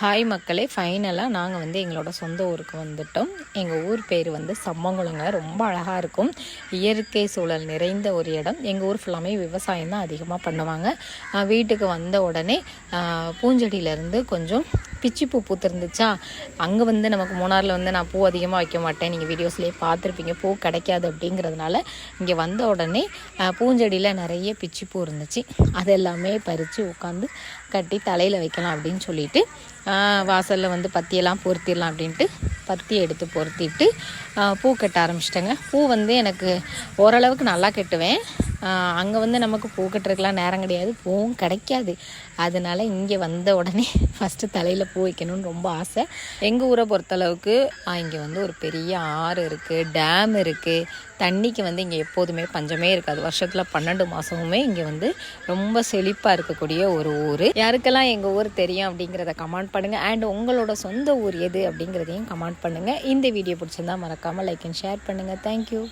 Hi மக்களே ஃபைனலாக நாங்கள் வந்து எங்களோட சொந்த ஊருக்கு வந்துட்டோம். எங்கள் ஊர் பேர் வந்து சம்மங்குளங்க. ரொம்ப அழகாக இருக்கும். இயற்கை சூழல் நிறைந்த ஒரு இடம். எங்கள் ஊர் ஃபுல்லாமே விவசாயம் தான் அதிகமாக பண்ணுவாங்க. வீட்டுக்கு வந்த உடனே பூஞ்செடியிலேருந்து கொஞ்சம் பிச்சிப்பூ பூ பூத்திருந்துச்சா? அங்கே வந்து நமக்கு மூணாரில் வந்து நான் பூ அதிகமாக வைக்க மாட்டேன். நீங்கள் வீடியோஸ்லேயே பார்த்துருப்பீங்க. பூ கிடைக்காது அப்படிங்கிறதுனால இங்கே வந்த உடனே பூஞ்செடியில் நிறைய பிச்சிப்பூ இருந்துச்சு. அதெல்லாமே பறித்து உட்காந்து கட்டி தலையில் வைக்கலாம் அப்படின்னு சொல்லிட்டு வாசலில் வந்து பத்தியெல்லாம் பொருத்திடலாம் அப்படின்ட்டு பத்தி எடுத்து பொருத்திட்டு பூ கட்ட ஆரம்பிச்சிட்டேங்க. பூ வந்து எனக்கு ஓரளவுக்கு நல்லா கட்டுவேன். அங்கே வந்து நமக்கு பூக்கட்டுறதுக்கெலாம் நேரம் கிடையாது. பூவும் கிடைக்காது. அதனால் இங்கே வந்த உடனே ஃபஸ்ட்டு தலையில் பூ வைக்கணும்னு ரொம்ப ஆசை. எங்கள் ஊரை பொறுத்தளவுக்கு இங்கே வந்து ஒரு பெரிய ஆறு இருக்குது டேம் இருக்குது தண்ணிக்கு வந்து இங்கே எப்போதுமே பஞ்சமே இருக்காது. வருஷத்தில் பன்னெண்டு மாதமுமே இங்கே வந்து ரொம்ப செழிப்பாக இருக்கக்கூடிய ஒரு ஊர். யாருக்கெல்லாம் எங்கள் ஊர் தெரியும் அப்படிங்கிறத கமெண்ட் பண்ணுங்கள் அண்ட் உங்களோட சொந்த ஊர் எது அப்படிங்கிறதையும் கமெண்ட் பண்ணுங்கள் இந்த வீடியோ பிடிச்சிருந்தா மறக்காமல் லைக் அண்ட் ஷேர் பண்ணுங்கள் தேங்க்யூ